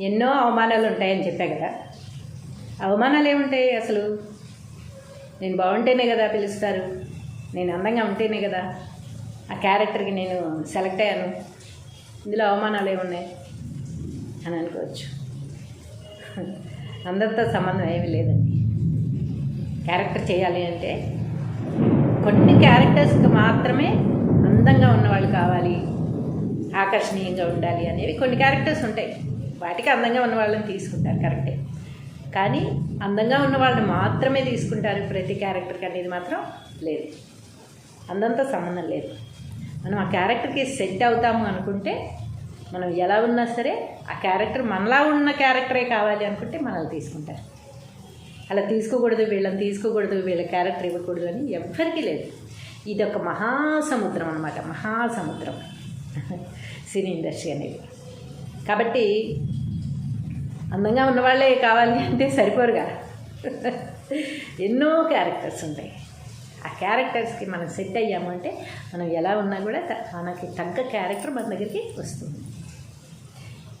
ఎన్నో అవమానాలు ఉంటాయని చెప్పా కదా. అవమానాలు ఏముంటాయి అసలు? నేను బాగుంటేనే కదా పిలుస్తారు. నేను అందంగా ఉంటేనే కదా ఆ క్యారెక్టర్కి నేను సెలెక్ట్ అయ్యాను. ఇందులో అవమానాలు ఏమున్నాయి? అని అనుకోవచ్చు. అందరితో సంబంధం ఏమీ లేదండి. క్యారెక్టర్ చేయాలి అంటే కొన్ని క్యారెక్టర్స్కి మాత్రమే అందంగా ఉన్నవాళ్ళు కావాలి ఆకర్షణీయంగా ఉండాలి అనేవి కొన్ని క్యారెక్టర్స్ ఉంటాయి. వాటికి అందంగా ఉన్న వాళ్ళని తీసుకుంటారు కరెక్టే కానీ అందంగా ఉన్న వాళ్ళని మాత్రమే తీసుకుంటారు ప్రతి క్యారెక్టర్కి అనేది మాత్రం లేదు. అందంతో సంబంధం లేదు. మనం ఆ క్యారెక్టర్కి సెట్ అవుతాము అనుకుంటే మనం ఎలా ఉన్నా సరే ఆ క్యారెక్టర్ మనలా ఉన్న క్యారెక్టరే కావాలి అనుకుంటే మనల్ని తీసుకుంటారు. అలా తీసుకోకూడదు వీళ్ళని తీసుకోకూడదు వీళ్ళ క్యారెక్టర్ ఇవ్వకూడదు అని ఎవ్వరికీ లేదు. ఇది ఒక మహాసముద్రం అనమాట మహాసముద్రం. సినీ ఇండస్ట్రీ అనేది. కాబట్టి అందంగా ఉన్నవాళ్ళే కావాలి అంటే సరిపోరుగా ఎన్నో క్యారెక్టర్స్ ఉంటాయి. ఆ క్యారెక్టర్స్కి మనం సెట్ అయ్యాము అంటే మనం ఎలా ఉన్నా కూడా త- మనకి తగ్గ క్యారెక్టర్ మన దగ్గరికి వస్తుంది.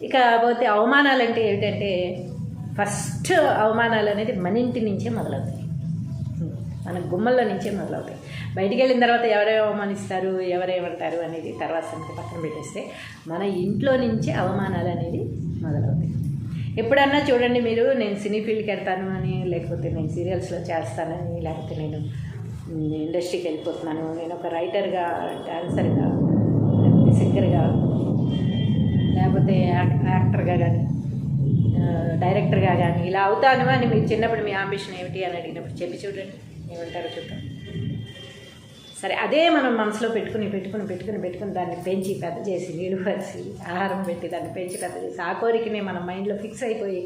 ఇక పోతే అవమానాలు అంటే ఏమిటంటే ఫస్ట్ అవమానాలు అనేది మన ఇంటి నుంచే మొదలవుతాయి. మన గుమ్మల్లో నుంచే మొదలవుతాయి. బయటికి వెళ్ళిన తర్వాత ఎవరే అవమానిస్తారు ఎవరేమంటారు అనేది తర్వాత సంగతి పక్కన పెట్టేస్తే మన ఇంట్లో నుంచే అవమానాలు అనేది మొదలవుతాయి. ఎప్పుడన్నా చూడండి మీరు నేను సినీ ఫీల్డ్కి వెళ్తాను అని లేకపోతే నేను సీరియల్స్లో చేస్తానని లేకపోతే నేను ఇండస్ట్రీకి వెళ్ళిపోతున్నాను. నేను ఒక రైటర్గా డాన్సర్గా లేకపోతే సింగర్గా లేకపోతే యాక్టర్గా కానీ డైరెక్టర్గా కానీ ఇలా అవుతాను అని మీరు చిన్నప్పుడు మీ ఆంబిషన్ ఏమిటి అని అడిగినప్పుడు చెప్పి చూడండి. ఏమంటారో చూద్దాం. సరే అదే మనం మనసులో పెట్టుకుని పెట్టుకుని పెట్టుకుని పెట్టుకుని దాన్ని పెంచి పెద్ద చేసి నీళ్ళు పరిచి ఆహారం పెట్టి దాన్ని పెంచి పెద్ద చేసి ఆ కోరికనే మన మైండ్లో ఫిక్స్ అయిపోయి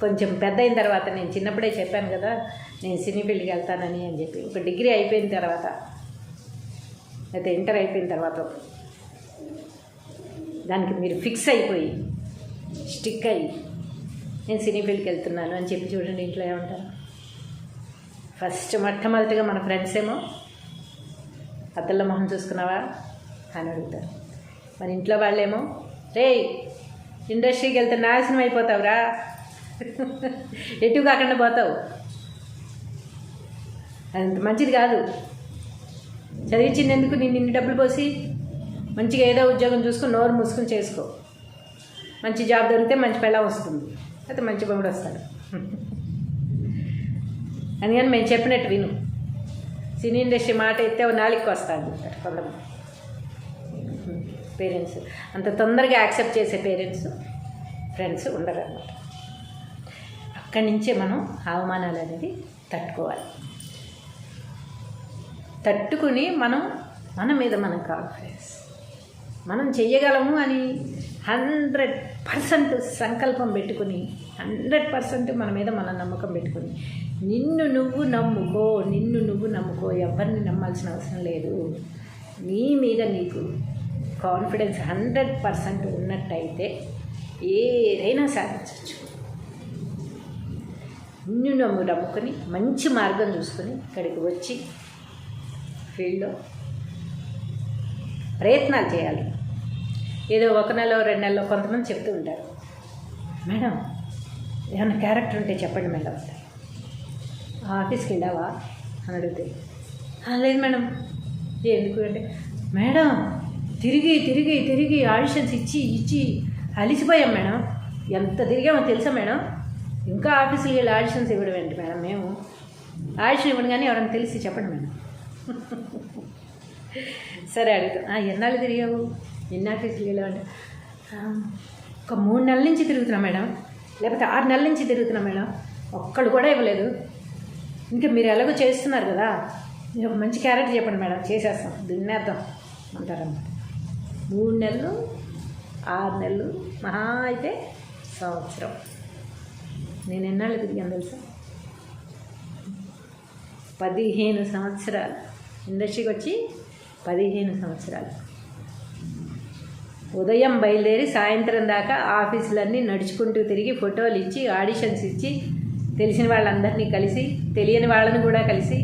కొంచెం పెద్ద అయిన తర్వాత నేను చిన్నప్పుడే చెప్పాను కదా నేను సినీ పెళ్ళికి వెళ్తానని అని చెప్పి ఒక డిగ్రీ అయిపోయిన తర్వాత అయితే ఇంటర్ అయిపోయిన తర్వాత దానికి మీరు ఫిక్స్ అయిపోయి స్టిక్ అయ్యి నేను సినీ ఫీల్డ్కి వెళ్తున్నాను అని చెప్పి చూడండి ఇంట్లో ఏమంటారు. ఫస్ట్ మొట్టమొదటిగా మన ఫ్రెండ్స్ ఏమో అద్దళ్ళ మొహం చూసుకున్నావా? అని అడుగుతారు. మరి ఇంట్లో వాళ్ళేమో రే ఇండస్ట్రీకి వెళ్తే నాశనం అయిపోతావురా. ఎటు కాకుండా పోతావు. అంత మంచిది కాదు. చదివించినందుకు నేను ఇన్ని డబ్బులు పోసి మంచిగా ఏదో ఉద్యోగం చూసుకుని నోరు మూసుకుని చేసుకో. మంచి జాబ్ దొరికితే మంచి పిల్ల వస్తుంది. అయితే మంచి బొమ్మడు వస్తాడు. అందుకని మేము చెప్పినట్టు విను. సినీ ఇండస్ట్రీ మాట ఎత్తే నాలుగుకి వస్తాను అంటారు కొంతమంది పేరెంట్స్. అంత తొందరగా యాక్సెప్ట్ చేసే పేరెంట్స్ ఫ్రెండ్స్ ఉండరు అన్నమాట అక్కడి నుంచే మనం అవమానాలు అనేది తట్టుకోవాలి. తట్టుకుని మనం మన మీద మనం కాన్ఫిడెన్స్. మనం చెయ్యగలము అని హండ్రెడ్ పర్సెంట్ సంకల్పం పెట్టుకుని హండ్రెడ్ పర్సెంట్ మన మీద మన నమ్మకం పెట్టుకుని నిన్ను నువ్వు నమ్ముకో నిన్ను నువ్వు నమ్ముకో ఎవరిని నమ్మాల్సిన అవసరం లేదు. నీ మీద నీకు కాన్ఫిడెన్స్ హండ్రెడ్ పర్సెంట్ ఉన్నట్టయితే ఏదైనా సాధించవచ్చు నిన్ను నమ్ము నమ్ముకొని మంచి మార్గం చూసుకొని ఇక్కడికి వచ్చి ఫీల్డ్లో ప్రయత్నాలు చేయాలి. ఏదో ఒక నెల రెండు నెలలో కొంతమంది చెప్తూ ఉంటారు. మేడం ఏమైనా క్యారెక్టర్ ఉంటే చెప్పండి మేడం. ఆఫీస్కి వెళ్ళావా అని అడిగితే లేదు మేడం. ఎందుకు? అంటే మేడం తిరిగి తిరిగి తిరిగి ఆడిషన్స్ ఇచ్చి ఇచ్చి అలిసిపోయాం మేడం. ఎంత తిరిగామో తెలుసా మేడం? ఇంకా ఆఫీసుకి వెళ్ళి ఆడిషన్స్ ఇవ్వడం ఏంటి మేడం మేము? ఆడిషన్ ఇవ్వడం కానీ ఎవరైనా తెలిసి చెప్పండి మేడం. సరే అడుగుతాం. ఎన్నాళ్ళు తిరిగావు? ఎన్ని ఆఫీసులు వెళ్ళావంటే ఒక మూడు నెలల నుంచి తిరుగుతున్నా మేడం. లేకపోతే ఆరు నెలల నుంచి తిరుగుతున్నా మేడం. ఒక్కళ్ళు కూడా ఇవ్వలేదు. ఇంకా మీరు ఎలాగో చేస్తున్నారు కదా. ఒక మంచి క్యారెక్టర్ చెప్పండి మేడం. చేసేస్తాం. దున్నేద్దాం అంటారన్నమాట. మూడు నెలలు ఆరు నెలలు మహా అయితే సంవత్సరం. నేను ఎన్నాళ్ళు తిరిగాను తెలుసా? పదిహేను సంవత్సరాలు. ఇండస్ట్రీకి వచ్చి పదిహేను సంవత్సరాలు. ఉదయం బయలుదేరి సాయంత్రం దాకా ఆఫీసులన్నీ నడుచుకుంటూ తిరిగి ఫోటోలు ఇచ్చి ఆడిషన్స్ ఇచ్చి తెలిసిన వాళ్ళందరినీ కలిసి తెలియని వాళ్ళని కూడా కలిసి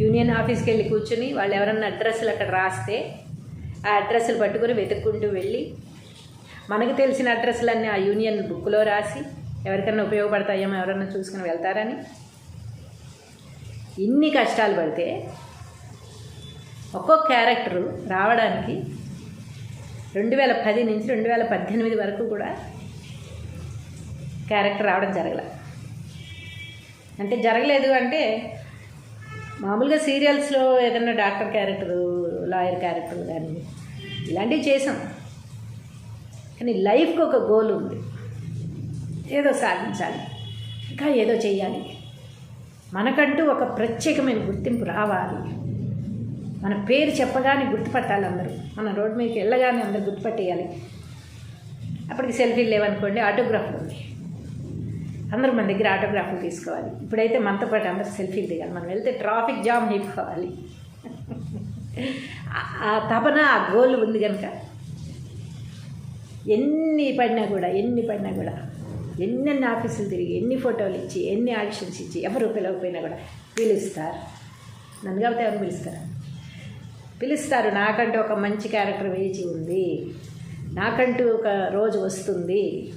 యూనియన్ ఆఫీస్కి వెళ్ళి కూర్చుని వాళ్ళు ఎవరన్నా అడ్రస్లు అక్కడ రాస్తే ఆ అడ్రస్లు పట్టుకొని వెతుక్కుంటూ వెళ్ళి మనకు తెలిసిన అడ్రస్లన్నీ ఆ యూనియన్ బుక్లో రాసి ఎవరికైనా ఉపయోగపడతాయేమో ఎవరన్నా చూసుకుని వెళ్తారని. ఇన్ని కష్టాలు పడితే ఒక్కొక్క క్యారెక్టరు రావడానికి రెండు వేల పది నుంచి రెండు వేల పద్దెనిమిది వరకు కూడా క్యారెక్టర్ రావడం జరగలేదు అంటే జరగలేదు అంటే మామూలుగా సీరియల్స్లో ఏదైనా డాక్టర్ క్యారెక్టరు లాయర్ క్యారెక్టర్ కానీ ఇలాంటివి చేసాం. కానీ లైఫ్కి ఒక గోల్ ఉంది. ఏదో సాధించాలి. ఇంకా ఏదో చేయాలి మనకంటూ ఒక ప్రత్యేకమైన గుర్తింపు రావాలి. మన పేరు చెప్పగానే గుర్తుపట్టాలి అందరూ. మన రోడ్డు మీదకి వెళ్ళగానే అందరూ గుర్తుపట్టేయాలి. అప్పటికి సెల్ఫీలు లేవనుకోండి ఆటోగ్రాఫ్లు ఉంది అందరూ మన దగ్గర ఆటోగ్రాఫ్లు తీసుకోవాలి. ఇప్పుడైతే మనతో పాటు అందరూ సెల్ఫీలు దిగాలి. మనం వెళ్తే ట్రాఫిక్ జామ్ అయిపోవాలి. ఆ- తపన ఆ గోల్ ఉంది కనుక ఎన్ని పడినా కూడా ఎన్ని పడినా కూడా ఎన్నెన్ని ఆఫీసులు తిరిగి ఎన్ని ఫోటోలు ఇచ్చి ఎన్ని ఆడిషన్స్ ఇచ్చి ఎవరు పిలవకపోయినా కూడా పిలుస్తారు. నన్ను కాబట్టి ఎవరు పిలుస్తారు? పిలుస్తారు. నాకంటూ ఒక మంచి క్యారెక్టర్ వేచి ఉంది. నాకంటూ ఒక రోజు వస్తుంది.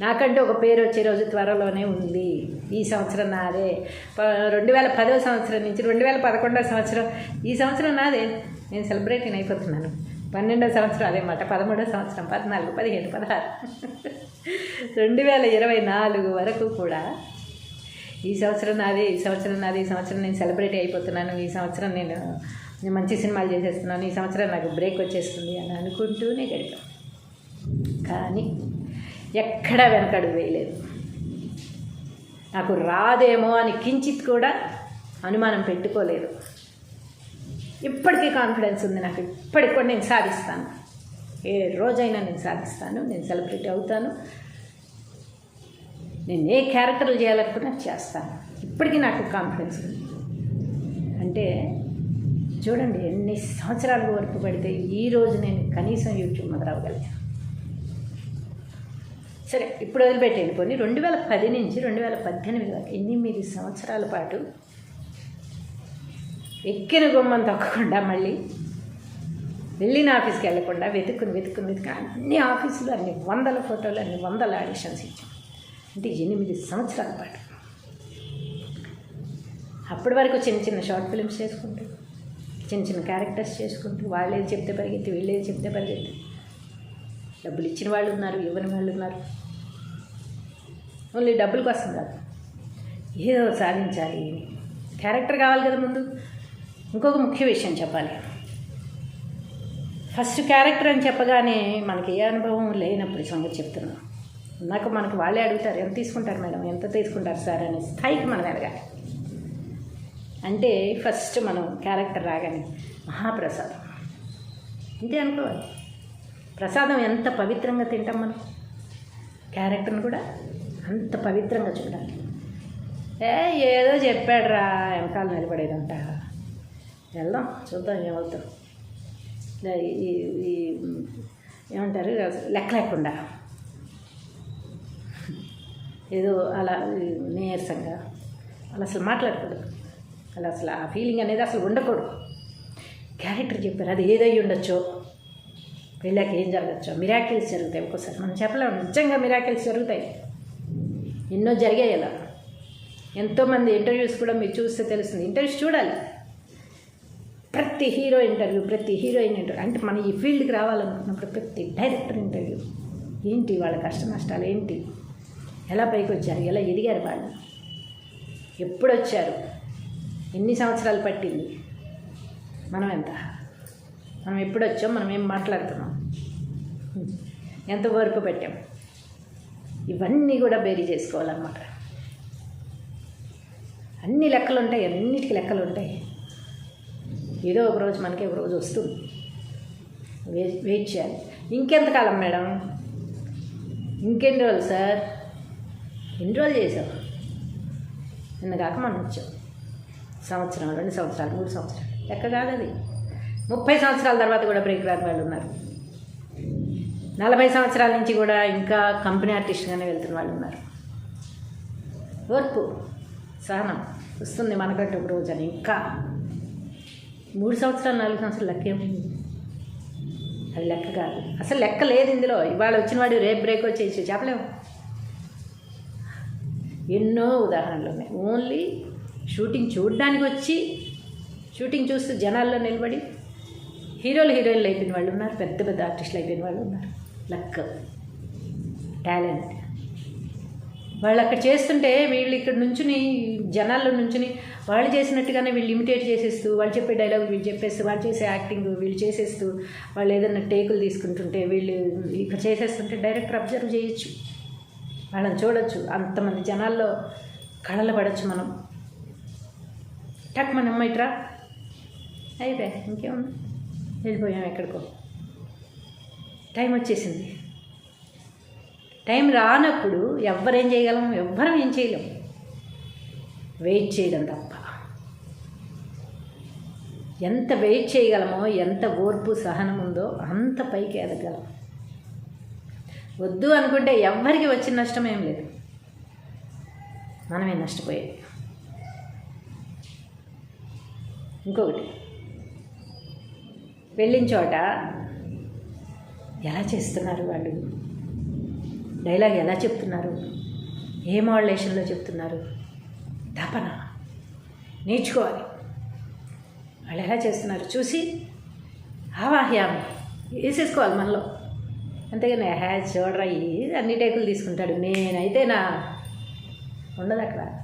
నాకంటూ ఒక పేరు వచ్చే రోజు త్వరలోనే ఉంది. ఈ సంవత్సరం నాదే. ప- రెండు వేల పదో సంవత్సరం నుంచి రెండు వేల పదకొండో సంవత్సరం ఈ సంవత్సరం నాదే. నేను సెలబ్రేటింగ్ అయిపోతున్నాను. పన్నెండో సంవత్సరం అదేమాట పదమూడో సంవత్సరం పద్నాలుగు పదిహేను పదహారు. రెండు వేల ఇరవై నాలుగు వరకు కూడా ఈ సంవత్సరం నాదే ఈ సంవత్సరం నాది ఈ సంవత్సరం నేను సెలబ్రేట్ అయిపోతున్నాను. ఈ సంవత్సరం నేను మంచి సినిమాలు చేసేస్తున్నాను. ఈ సంవత్సరం నాకు బ్రేక్ వచ్చేస్తుంది అని అనుకుంటూనే గడిపాను. కానీ ఎక్కడా వెనకడు వేయలేదు. నాకు రాదేమో అని కించిత్ కూడా అనుమానం పెట్టుకోలేదు. ఇప్పటికీ కాన్ఫిడెన్స్ ఉంది నాకు. ఇప్పటికి కూడా నేను సాధిస్తాను. ఏ రోజైనా నేను సాధిస్తాను నేను సెలబ్రిటీ అవుతాను. నేను ఏ క్యారెక్టర్లు చేయాలనుకున్నా చేస్తాను. ఇప్పటికీ నాకు కాన్ఫిడెన్స్ ఉంది. అంటే చూడండి ఎన్ని సంవత్సరాల వరకు పడితే ఈ రోజు నేను కనీసం యూట్యూబ్ మొదలవగలిగాను సరే ఇప్పుడు వదిలిపెట్టేది పోనీ రెండు వేల పది నుంచి రెండు వేల పద్దెనిమిది వరకు ఎనిమిది సంవత్సరాల పాటు ఎక్కిన గుమ్మం తొక్కకుండా మళ్ళీ వెళ్ళిన ఆఫీస్కి వెళ్ళకుండా వెతుక్కుని వెతుక్కుని వెతుకుని అన్ని ఆఫీసులు అన్ని వందల ఫోటోలు అన్ని వందల ఆడిషన్స్ ఇచ్చాం. అంటే ఎనిమిది సంవత్సరాల పాటు. అప్పటి వరకు చిన్న చిన్న షార్ట్ ఫిల్మ్స్ చేసుకుంటూ చిన్న చిన్న క్యారెక్టర్స్ చేసుకుంటూ వాళ్ళేది చెప్తే పరిగెత్తి వీళ్ళేది చెప్తే పరిగెత్తి డబ్బులు ఇచ్చిన వాళ్ళు ఉన్నారు ఇవ్వని వాళ్ళు ఉన్నారు. ఓన్లీ డబ్బుల కోసం కాదు. ఏదో సాధించాలి. క్యారెక్టర్ కావాలి కదా ముందు. ఇంకొక ముఖ్య విషయం చెప్పాలి. ఫస్ట్ క్యారెక్టర్ అని చెప్పగానే మనకి ఏ అనుభవం లేనప్పుడు సంగతి చెప్తున్నాం. నాకు మనకు వాళ్ళే అడుగుతారు ఎంత తీసుకుంటారు మేడం? ఎంత తీసుకుంటారు సార్? అనే స్థాయికి మనం ఎదగాలి. అంటే ఫస్ట్ మనం క్యారెక్టర్ రాగానే మహాప్రసాదం. అంతే అనుకోవాలి. ప్రసాదం ఎంత పవిత్రంగా తింటాం మనం? క్యారెక్టర్ని కూడా అంత పవిత్రంగా చూడాలి. ఏ ఏదో చెప్పాడురా వెనకాల నిలబడేదంట వెళ్దాం చూద్దాం ఏమవుతాం ఈ ఈ ఏమంటారు లెక్క లేకుండా. ఏదో అలా నీరసంగా. అలా అసలు మాట్లాడకూడదు. అలా అసలు ఆ ఫీలింగ్ అనేది అసలు ఉండకూడదు. క్యారెక్టర్ చెప్పారు అది ఏదై ఉండొచ్చో. వెళ్ళాక ఏం జరగచ్చు? మిరాకిల్స్ జరుగుతాయి ఒక్కోసారి. మనం చెప్పలేము. నిజంగా మిరాకిల్స్ జరుగుతాయి. ఎన్నో జరిగాయి ఇలా ఎంతోమంది ఇంటర్వ్యూస్ కూడా మీరు చూస్తే తెలుస్తుంది. ఇంటర్వ్యూస్ చూడాలి. ప్రతి హీరో ఇంటర్వ్యూ ప్రతి హీరోయిన్ ఇంటర్వ్యూ అంటే మనం ఈ ఫీల్డ్కి రావాలనుకున్నప్పుడు ప్రతి డైరెక్టర్ ఇంటర్వ్యూ ఏంటి వాళ్ళ కష్ట నష్టాలు? ఏంటి? ఎలా పైకి వచ్చారు ఎలా ఎదిగారు వాళ్ళు? ఎప్పుడు వచ్చారు ఎన్ని సంవత్సరాలు పట్టింది? మనం ఎంత మనం ఎప్పుడు వచ్చాం మనం ఏం మాట్లాడుతున్నాం? ఎంత వర్క్ పెట్టాం? ఇవన్నీ కూడా బేరీ చేసుకోవాలన్నమాట. అన్ని లెక్కలు ఉంటాయి అన్నిటికీ లెక్కలు ఉంటాయి. ఏదో ఒక రోజు మనకి ఒక రోజు వస్తుంది. వెయిట్ వెయిట్ చేయాలి. ఇంకెంతకాలం మేడం? ఇంకెన్ని రోజులు సార్? ఎన్ని రోజులు చేసావు నిన్న కాక మనం వచ్చాం సంవత్సరం రెండు సంవత్సరాలు మూడు సంవత్సరాలు. లెక్క కాదు అది. ముప్పై సంవత్సరాల తర్వాత కూడా బ్రేక్ రాని వాళ్ళు ఉన్నారు. నలభై సంవత్సరాల నుంచి కూడా ఇంకా కంపెనీ ఆర్టిస్ట్గానే వెళ్తున్న వాళ్ళు ఉన్నారు. ఓర్పు సహనం వస్తుంది మనకంటే ఒక రోజు అని. ఇంకా మూడు సంవత్సరాలు నాలుగు సంవత్సరాలు లెక్కేమైంది అది లెక్క కాదు. అసలు లెక్క లేదు ఇందులో. ఇవాళ వచ్చిన వాడు రేపు బ్రేక్ వచ్చేసి చెప్పలేము. ఎన్నో ఉదాహరణలు ఉన్నాయి. ఓన్లీ షూటింగ్ చూడడానికి వచ్చి షూటింగ్ చూస్తూ జనాల్లో నిలబడి హీరోలు హీరోయిన్లు అయిపోయిన వాళ్ళు ఉన్నారు పెద్ద పెద్ద ఆర్టిస్టులు అయిపోయిన వాళ్ళు ఉన్నారు. Luck talent. వాళ్ళు అక్కడ చేస్తుంటే వీళ్ళు ఇక్కడ నుంచుని జనాల్లో నుంచుని వాళ్ళు చేసినట్టుగానే వీళ్ళు ఇమిటేట్ చేసేస్తూ వాళ్ళు చెప్పే డైలాగులు వీళ్ళు చెప్పేస్తూ వాళ్ళు చేసే యాక్టింగ్ వీళ్ళు చేసేస్తూ వాళ్ళు ఏదైనా టేకులు తీసుకుంటుంటే వీళ్ళు ఇక్కడ చేసేస్తుంటే డైరెక్టర్ అబ్జర్వ్ చేయొచ్చు. వాళ్ళని చూడొచ్చు. అంతమంది జనాల్లో కళలు పడవచ్చు మనం. టక్ మన అమ్మాయిట్రా అయితే ఇంకేముంది? వెళ్ళిపోయాం ఎక్కడికో. టైం వచ్చేసింది. టైం రానప్పుడు ఎవ్వరేం చేయగలం? ఎవ్వరం ఏం చేయలేం. వెయిట్ చేయడం తప్ప. ఎంత వెయిట్ చేయగలమో ఎంత ఓర్పు సహనం ఉందో అంత పైకి ఎదగలం. వద్దు అనుకుంటే ఎవ్వరికి వచ్చిన నష్టం ఏం లేదు. మనమే నష్టపోయేది ఇంకొకటి. వెళ్ళిన చోట ఎలా చేస్తున్నారు వాళ్ళు? డైలాగ్ ఎలా చెప్తున్నారు? ఏ మోడలేషన్లో చెప్తున్నారు? తపన. నేర్చుకోవాలి. వాళ్ళు ఎలా చేస్తున్నారు? చూసి ఆవాహ్యామి వేసేసుకోవాలి మనలో. అంతేగాని హ్యా చూడరా అన్ని టేకులు తీసుకుంటాడు. నేనైతే నా ఉండదు అక్కడ.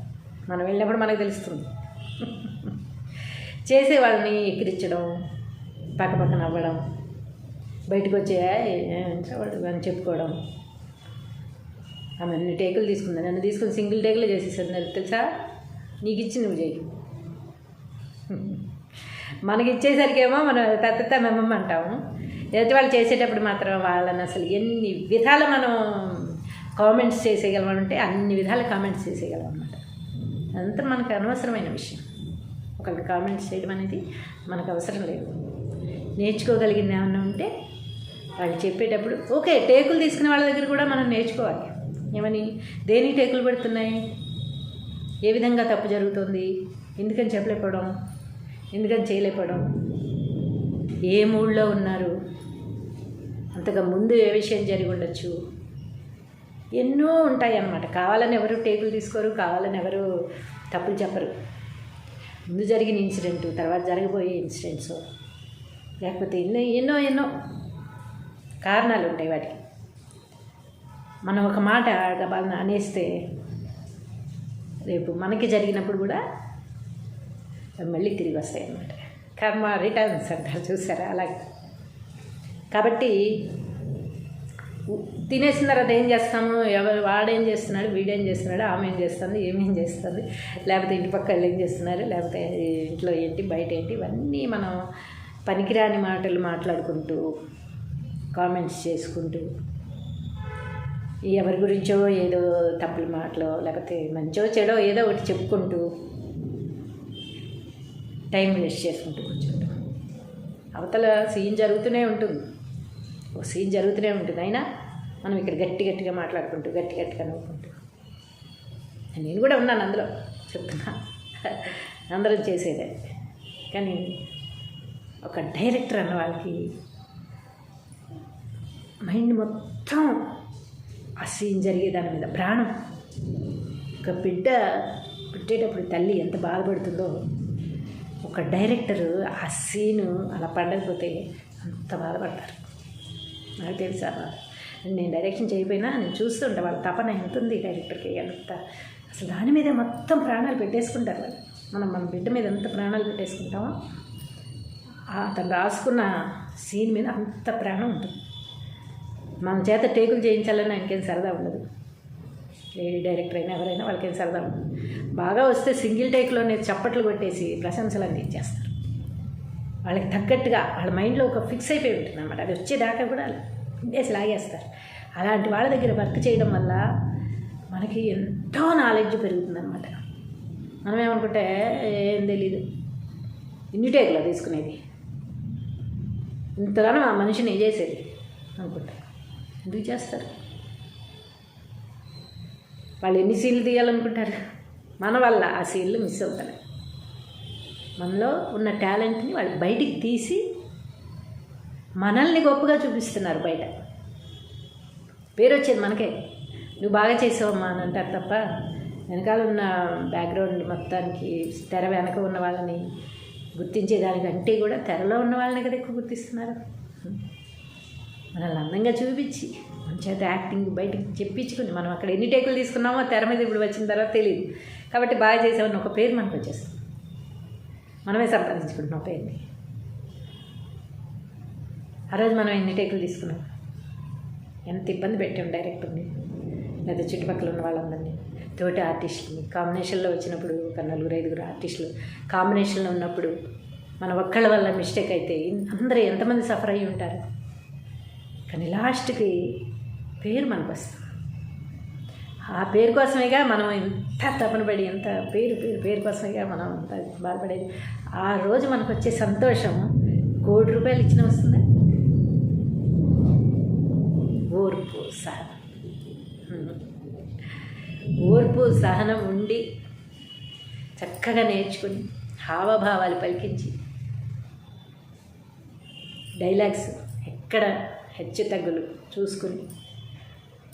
మనం వెళ్ళినప్పుడు మనకు తెలుస్తుంది. చేసే వాళ్ళని ఎక్కిరించడం పక్క పక్కన అవ్వడం బయటకు వచ్చే అని చెప్పుకోవడం. ఆమె అన్ని టేకులు తీసుకుంది. నన్ను తీసుకుని సింగిల్ టేకులు చేసేసారు. నాకు తెలుసా? నీకు ఇచ్చి నువ్వు చేయి. మనకి ఇచ్చేసరికేమో మనం తత్త మెమ్మమ్మ అంటాము ఎదుటి వాళ్ళు చేసేటప్పుడు మాత్రం వాళ్ళని అసలు ఎన్ని విధాలు మనం కామెంట్స్ చేసేయగలం అంటే అన్ని విధాలు కామెంట్స్ చేసేయగలం అనమాట అంత మనకు అనవసరమైన విషయం. ఒకరికి కామెంట్స్ చేయడం అనేది మనకు అవసరం లేదు. నేర్చుకోగలిగింది ఏమన్నా ఉంటే వాళ్ళు చెప్పేటప్పుడు ఓకే టేకులు తీసుకునే వాళ్ళ దగ్గర కూడా మనం నేర్చుకోవాలి. ఏమని? దేనికి టేకులు పెడుతున్నాయి? ఏ విధంగా తప్పు జరుగుతుంది? ఎందుకని చెప్పలేకపోవడం? ఎందుకని చేయలేకపోవడం? ఏ మూడ్లో ఉన్నారు? అంతగా ముందు ఏ విషయం జరిగి ఉండొచ్చు? ఎన్నో ఉంటాయి అన్నమాట కావాలని ఎవరు టేకులు తీసుకోరు కావాలని ఎవరు తప్పులు చెప్పరు. ముందు జరిగిన ఇన్సిడెంట్ తర్వాత జరగబోయే ఇన్సిడెంట్స్. లేకపోతే ఎన్నో ఎన్నో ఎన్నో కారణాలు ఉంటాయి వాటికి. మనం ఒక మాట గబాలను అనేస్తే రేపు మనకి జరిగినప్పుడు కూడా మళ్ళీ తిరిగి వస్తాయి అన్నమాట. కర్మ రిటర్న్స్ అంటారు చూసారా? అలాగే. కాబట్టి తినేసిన తర్వాత ఏం చేస్తాము? ఎవరు వాడేం చేస్తున్నాడు? వీడేం చేస్తున్నాడు? ఆమె ఏం చేస్తుంది? ఏమేం చేస్తుంది? లేకపోతే ఇంటి పక్క వాళ్ళు ఏం చేస్తున్నారు? లేకపోతే ఇంట్లో ఏంటి బయట ఏంటి? ఇవన్నీ మనం పనికిరాని మాటలు మాట్లాడుకుంటూ కామెంట్స్ చేసుకుంటూ ఎవరి గురించో ఏదో తప్పుల మాటలో లేకపోతే మంచో చెడో ఏదో ఒకటి చెప్పుకుంటూ టైం వేస్ట్ చేసుకుంటూ కూర్చుంటాం. అవతల సీన్ జరుగుతూనే ఉంటుంది. ఓ సీన్ జరుగుతూనే ఉంటుంది. అయినా మనం ఇక్కడ గట్టి గట్టిగా మాట్లాడుకుంటూ గట్టి గట్టిగా నవ్వుకుంటూ. నేను కూడా ఉన్నాను అందులో. చెప్తున్నా. అందరం చేసేదే. కానీ ఒక డైరెక్టర్ అన్న వాళ్ళకి మైండ్ మొత్తం ఆ సీన్ జరిగే దాని మీద ప్రాణం. ఒక బిడ్డ పుట్టేటప్పుడు తల్లి ఎంత బాధపడుతుందో ఒక డైరెక్టర్ ఆ సీను అలా పండకపోతే అంత బాధపడతారు. నాకు తెలుసా నేను డైరెక్షన్ చేయకపోయినా నేను చూస్తుంటా వాళ్ళ తపన ఎంత ఉంది డైరెక్టర్కి ఎంత అసలు దాని మీద మొత్తం ప్రాణాలు పెట్టేసుకుంటారు వాళ్ళు. మనం మన బిడ్డ మీద ఎంత ప్రాణాలు పెట్టేసుకుంటామో అతను రాసుకున్న సీన్ మీద అంత ప్రాణం ఉంటుంది. మన చేత టేకులు చేయించాలని ఆయనకేం సరదా ఉండదు. లేడీ డైరెక్టర్ అయినా ఎవరైనా వాళ్ళకేం సరదా ఉండదు. బాగా వస్తే సింగిల్ టేక్లోనే చప్పట్లు కొట్టేసి ప్రశంసలు అందించేస్తారు. వాళ్ళకి తగ్గట్టుగా వాళ్ళ మైండ్లో ఒక ఫిక్స్ అయిపోయి ఉంటుంది అనమాట అది వచ్చేదాకా కూడా వేసి లాగేస్తారు. అలాంటి వాళ్ళ దగ్గర వర్క్ చేయడం వల్ల మనకి ఎంతో నాలెడ్జ్ పెరుగుతుందన్నమాట. మనం ఏమనుకుంటే ఏం తెలీదు. ఇన్ని టేకులో తీసుకునేది? ఇంతగానో ఆ మనిషిని చేసేది? అనుకుంటా. ఎందుకు చేస్తారు? వాళ్ళు ఎన్ని సీళ్ళు తీయాలనుకుంటారు? మన వల్ల ఆ సీళ్ళు మిస్ అవుతారు మనలో ఉన్న టాలెంట్ని వాళ్ళు బయటికి తీసి మనల్ని గొప్పగా చూపిస్తున్నారు బయట. పేరు వచ్చేది మనకే. నువ్వు బాగా చేసావమ్మా అని అంటారు తప్ప వెనకాల ఉన్న బ్యాక్గ్రౌండ్ మొత్తానికి తెర వెనక ఉన్న వాళ్ళని గుర్తించేదానికంటే కూడా తెరలో ఉన్న వాళ్ళని కదా ఎక్కువ గుర్తిస్తున్నారు. మనల్ని అందంగా చూపించి మన చేత యాక్టింగ్ బయటకు చెప్పించుకుని మనం అక్కడ ఎన్ని టేకులు తీసుకున్నామో తెర మీద ఇప్పుడు వచ్చిన తర్వాత తెలియదు. కాబట్టి బాగా చేసామని ఒక పేరు మనకు వచ్చేస్తుంది. మనమే సంపాదించుకుంటున్నాం పేరుని. ఆ రోజు మనం ఎన్ని టేకులు తీసుకున్నాం? ఎంత ఇబ్బంది పెట్టాం డైరెక్టర్ని? లేదా చుట్టుపక్కల ఉన్న వాళ్ళందరినీ? తోటి ఆర్టిస్టులని కాంబినేషన్లో వచ్చినప్పుడు ఒక నలుగురు ఐదుగురు ఆర్టిస్టులు కాంబినేషన్లో ఉన్నప్పుడు మన ఒక్కళ్ళ వల్ల మిస్టేక్ అయితే అందరూ ఎంతమంది సఫర్ అయ్యి ఉంటారు? కానీ లాస్ట్కి పేరు మనకు వస్తుంది. ఆ పేరు కోసమేగా మనం ఎంత తపన పడి ఎంత పేరు పేరు పేరు కోసమేగా మనం అంత బాధపడేది. ఆ రోజు మనకు వచ్చే సంతోషం కోటి రూపాయలు ఇచ్చిన వస్తుందా? ఓర్పు సహనం ఓర్పు సహనం ఉండి చక్కగా నేర్చుకుని హావభావాలు పలికించి డైలాగ్స్ ఎక్కడ హెచ్చు తగ్గులు చూసుకుని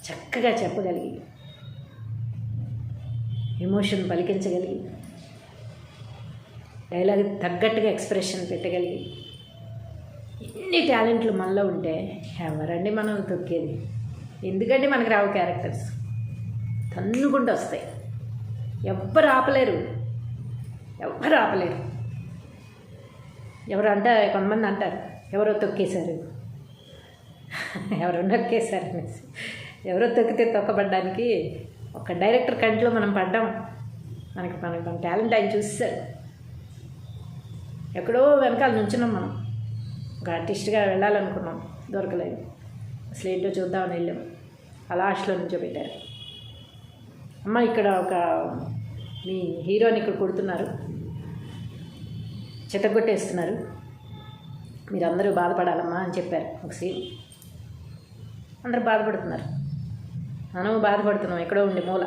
చక్కగా చెప్పగలిగి ఎమోషన్ పలికించగలిగి డైలాగ్ తగ్గట్టుగా ఎక్స్ప్రెషన్ పెట్టగలిగి ఎన్ని టాలెంట్లు మనలో ఉంటే ఎవరండి మనం తొక్కేది? ఎందుకంటే మనకు రావు క్యారెక్టర్స్? తన్నుకుంటూ వస్తాయి ఎవ్వరు ఆపలేరు. ఎవ్వరు ఆపలేరు. ఎవరు అంటే కొంతమంది అంటారు ఎవరో తొక్కేశారు. ఎవరో నొక్కేశారు అనేసి. ఎవరో తొక్కితే తొక్కబడ్డానికి ఒక డైరెక్టర్ కంట్లో మనం పడ్డాం. మనకి మనకి మన టాలెంట్ ఆయన చూస్తారు ఎక్కడో వెనకాల నుంచున్నాం మనం. ఒక ఆర్టిస్ట్గా వెళ్ళాలనుకున్నాం. దొరకలేదు. అసలు ఏంటో చూద్దామని వెళ్ళాం. ఆ లాస్ట్లో నుంచో పెట్టారు అమ్మ ఇక్కడ ఒక మీ హీరోని ఇక్కడ కొడుతున్నారు. చితగొట్టేస్తున్నారు మీరందరూ బాధపడాలమ్మా అని చెప్పారు ఒక సీన్. అందరూ బాధపడుతున్నారు. మనం బాధపడుతున్నాం ఎక్కడో ఉండే మూల.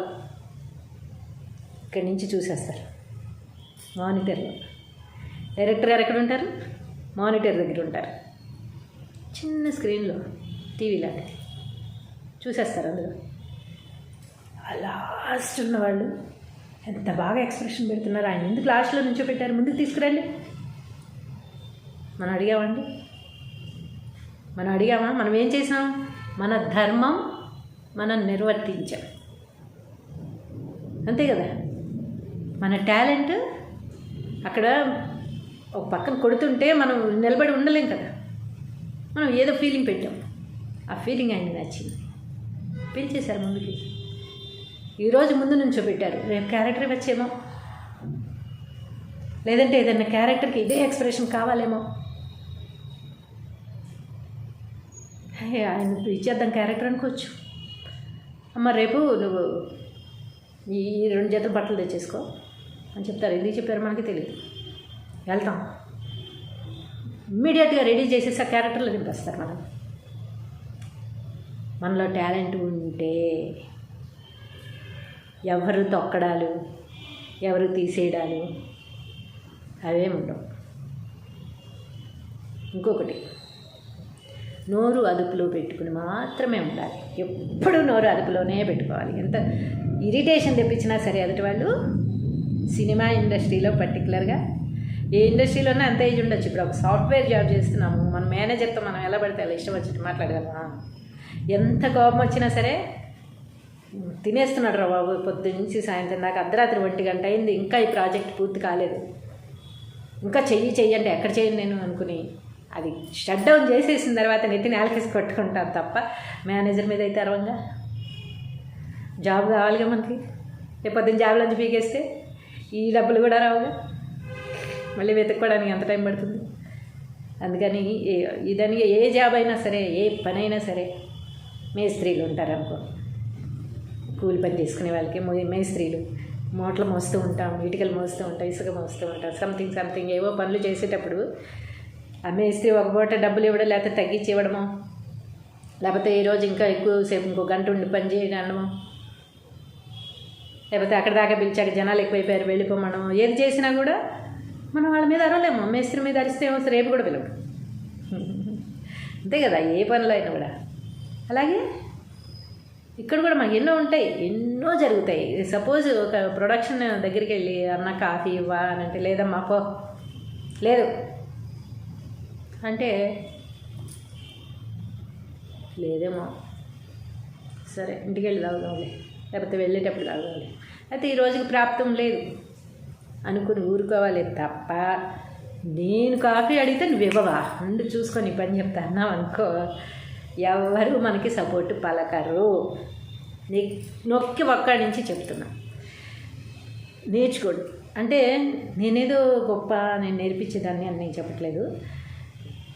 ఇక్కడి నుంచి చూసేస్తారు. మానిటర్లో. డైరెక్టర్ గారు ఎక్కడ ఉంటారు? మానిటర్ దగ్గర ఉంటారు. చిన్న స్క్రీన్లో టీవీ లాంటిది. చూసేస్తారు అందులో. లాస్ట్ ఉన్న వాళ్ళు ఎంత బాగా ఎక్స్ప్రెషన్ పెడుతున్నారు. ఆయన ఎందుకు లాస్ట్లో నుంచో పెట్టారు? ముందుకు తీసుకురండి. మనం అడిగామండి మనం అడిగామా? మనం ఏం చేసాం? మన ధర్మం మనం నిర్వర్తించాం. అంతే కదా? మన టాలెంట్ అక్కడ ఒక పక్కన కొడుతుంటే మనం నిలబడి ఉండలేం కదా? మనం ఏదో ఫీలింగ్ పెట్టాం. ఆ ఫీలింగ్ ఆయనకి నచ్చింది. పిలిచేశారు ముందుకి. ఈరోజు ముందు నుంచో పెట్టారు రేపు క్యారెక్టర్ వచ్చేమో? లేదంటే ఏదైనా క్యారెక్టర్కి ఇదే ఎక్స్ప్రెషన్ కావాలేమో? ఆయన ఇచ్చేద్దాం క్యారెక్టర్ అనుకోవచ్చు. అమ్మ రేపు నువ్వు ఈ రెండు జతలు బట్టలు తెచ్చేసుకో అని చెప్తారు. ఎందుకు చెప్పారు మనకి తెలియదు. వెళ్తాం. ఇమ్మీడియట్గా రెడీ చేసేసి ఆ క్యారెక్టర్లో నింపేస్తారు మనం మనలో టాలెంట్ ఉంటే ఎవరు తొక్కడాలు ఎవరు తీసేయడాలు అవేమి ఉండవు. ఇంకొకటి నోరు అదుపులో పెట్టుకుని మాత్రమే ఉండాలి. ఎప్పుడు నోరు అదుపులోనే పెట్టుకోవాలి. ఎంత ఇరిటేషన్ తెప్పించినా సరే ఎదుటి వాళ్ళు సినిమా ఇండస్ట్రీలో పర్టికులర్గా ఏ ఇండస్ట్రీలోనే అంత ఏజ్ ఉండొచ్చు. ఇప్పుడు ఒక సాఫ్ట్వేర్ జాబ్ చేస్తున్నాము మన మేనేజర్తో మనం ఎలా పడితే అలా ఇష్టం వచ్చినట్టు మాట్లాడగలమా? ఎంత కోపం వచ్చినా సరే తినేస్తున్నాడు రా బాబు పొద్దు నుంచి సాయంత్రం దాకా. అర్ధరాత్రి ఒంటి గంట అయింది. ఇంకా ఈ ప్రాజెక్ట్ పూర్తి కాలేదు. ఇంకా చెయ్యి చెయ్యండి ఎక్కడ చేయండి నేను అనుకుని అది షట్ డౌన్ చేసేసిన తర్వాత నెత్తి నేలకేసి కొట్టుకుంటాను తప్ప మేనేజర్ మీద అయితే అరవంగా. జాబ్ కావాలిగా మనకి. రేపు పొద్దున్న జాబ్లో నుంచి పీకేస్తే ఈ డబ్బులు కూడా రావుగా. మళ్ళీ వెతుక్కోవడానికి ఎంత టైం పడుతుంది? అందుకని ఏ- ఇదని ఏ జాబ్ అయినా సరే ఏ పని అయినా సరే మేస్త్రీలు ఉంటారు అనుకో కూలి పని చేసుకునే వాళ్ళకి మేస్త్రీలు మోటలు మోస్తూ ఉంటాం ఇటుకలు మోస్తూ ఉంటాం ఇసుక మోస్తూ ఉంటాం సంథింగ్ సంథింగ్ ఏవో పనులు చేసేటప్పుడు ఆ మేస్త్రి ఒక పూట డబ్బులు ఇవ్వడం లేకపోతే తగ్గించి ఇవ్వడము? లేకపోతే ఈరోజు ఇంకా ఎక్కువసేపు ఇంకో గంట ఉండి పని చేయడము లేకపోతే అక్కడ దాకా పిలిచాక జనాలు ఎక్కువైపోయారు వెళ్ళిపోమడం ఏది చేసినా కూడా మనం వాళ్ళ మీద అరవలేము. మేస్త్రి మీద అరిస్తే ఏమో రేపు కూడా పిలవడు. అంతే కదా ఏ పనులు అయినా కూడా. అలాగే ఇక్కడ కూడా మాకు ఎన్నో ఉంటాయి ఎన్నో జరుగుతాయి. సపోజ్ ఒక ప్రొడక్షన్ దగ్గరికి వెళ్ళి అన్న కాఫీ ఇవ్వా అని అంటే లేదమ్మా పో లేదు. అంటే లేదేమో. సరే ఇంటికి వెళ్ళి తాగుదాంలే. లేకపోతే వెళ్ళేటప్పుడు తాగుదాంలే. అయితే ఈ రోజుకి ప్రాప్తం లేదు. అనుకుని ఊరుకోవాలి తప్ప నేను కాఫీ అడిగితే నువ్వు ఇవ్వవా? ఉండి చూసుకొని పని చెప్తా. అన్నావు అనుకో ఎవరు మనకి సపోర్ట్ పలకరు. నీ నొక్కి ఒక్కడి నుంచి చెప్తున్నా. నేర్చుకోండి. అంటే నేనేదో గొప్ప నేను నేర్పించేదాన్ని అని నేను చెప్పట్లేదు.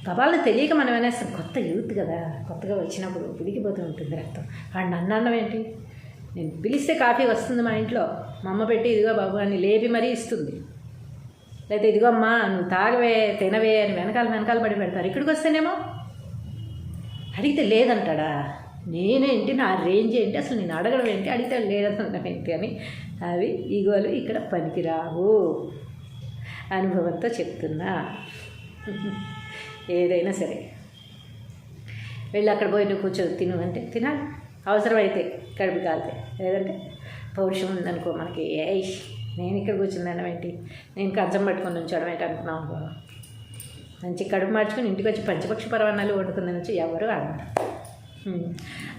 గబాలు తెలియక మనం అనేస్తాం కొత్త యూత్ కదా కొత్తగా వచ్చినప్పుడు ఉడికిపోతూ ఉంటుంది రక్తం. వాడు నన్ను అన్నం ఏంటి? నేను పిలిస్తే కాఫీ వస్తుంది మా ఇంట్లో. మా అమ్మ పెట్టి ఇదిగో బాబు అని లేపి మరీ ఇస్తుంది. లేకపోతే ఇదిగో అమ్మా నువ్వు తాగవే తినవే అని వెనకాల వెనకాల పడి పెడతారు. ఇక్కడికి వస్తేనేమో అడిగితే లేదంటాడా? నేనేంటి నా రేంజ్ ఏంటి అసలు నేను అడగడం ఏంటి? అడిగితే లేదంటాం ఏంటి అని అవి ఈగోలు ఇక్కడ పనికిరావు అనుభవంతో చెప్తున్నా. ఏదైనా సరే. వెళ్ళి అక్కడ పోయి నువ్వు కూర్చో తిను అంటే తినాలి. అవసరమైతే కడుపు కాలితే. లేదంటే పౌరుషం ఉందనుకో మనకి. ఏ నేను ఇక్కడ కూర్చున్నాను ఏంటి? నేను కంచం పట్టుకొని ఉంచడం ఏంటి అనుకున్నాను మంచి కడుపు మార్చుకొని ఇంటికి వచ్చి పంచపక్ష పరవాణాలు వండుకుందని వచ్చి ఎవరు అడగరు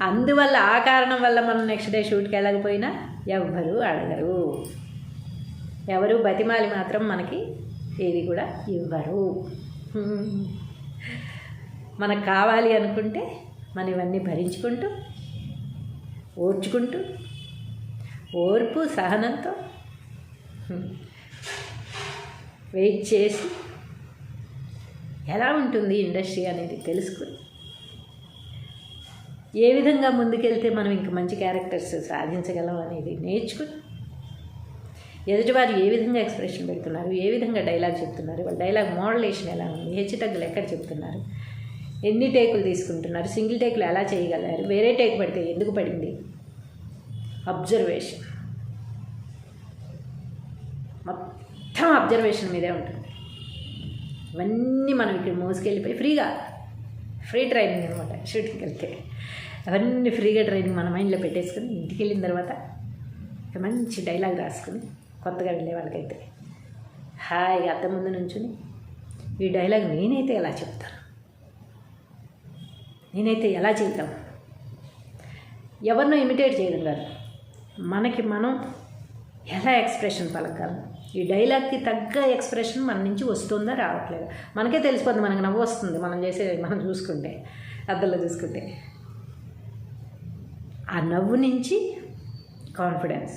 అందువల్ల ఆ కారణం వల్ల మనం నెక్స్ట్ డే షూట్కి వెళ్ళకపోయినా ఎవ్వరు అడగరు. ఎవరు బతిమాలి మాత్రం మనకి ఏది కూడా ఇవ్వరు. మనకు కావాలి అనుకుంటే మనం ఇవన్నీ భరించుకుంటూ ఓర్చుకుంటూ ఓర్పు సహనంతో వెయిట్ చేసి ఎలా ఉంటుంది ఇండస్ట్రీ అనేది తెలుసుకుని ఏ విధంగా ముందుకెళ్తే మనం ఇంక మంచి క్యారెక్టర్స్ సాధించగలం అనేది నేర్చుకుని ఎదుటివారు ఏ విధంగా ఎక్స్ప్రెషన్ పెడుతున్నారు ఏ విధంగా డైలాగ్ చెప్తున్నారు వాళ్ళ డైలాగ్ మోడలేషన్ ఎలా ఉంది హెచ్చుతగ్గులు ఎక్కడ చెప్తున్నారు ఎన్ని టేకులు తీసుకుంటున్నారు సింగిల్ టేకులు ఎలా చేయగలరు వేరే టేక్ పడితే ఎందుకు పడింది? అబ్జర్వేషన్ మొత్తం అబ్జర్వేషన్ మీదే ఉంటుంది. అవన్నీ మనం ఇక్కడ మోసుకెళ్ళిపోయి ఫ్రీగా ఫ్రీ ట్రైనింగ్ అనమాట షూటింగ్కి వెళ్తే. అవన్నీ ఫ్రీగా ట్రైనింగ్ మన మైండ్లో పెట్టేసుకుని ఇంటికి వెళ్ళిన తర్వాత ఒక మంచి డైలాగ్ రాసుకుని కొత్తగా వెళ్ళే వాళ్ళకైతే. హాయిగా అత్త ముందు నుంచుని ఈ డైలాగ్ నేనైతే ఎలా చెప్తాను? నేనైతే ఎలా చేద్దాం? ఎవరినో ఇమిటేట్ చేయడం కాదు. మనకి మనం ఎలా ఎక్స్ప్రెషన్ పలకాలి? ఈ డైలాగ్కి తగ్గ ఎక్స్ప్రెషన్ మన నుంచి వస్తుందా రావట్లేదు. మనకే తెలిసిపోతుంది మనకు నవ్వు వస్తుంది మనం చేసే మనం చూసుకుంటే అద్దంలో చూసుకుంటే. ఆ నవ్వు నుంచి కాన్ఫిడెన్స్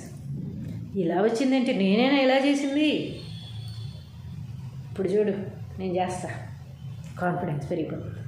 ఇలా వచ్చిందంటే? నేనేనా ఇలా చేసింది? ఇప్పుడు చూడు నేను చేస్తా. కాన్ఫిడెన్స్ పెరిగిపోతుంది.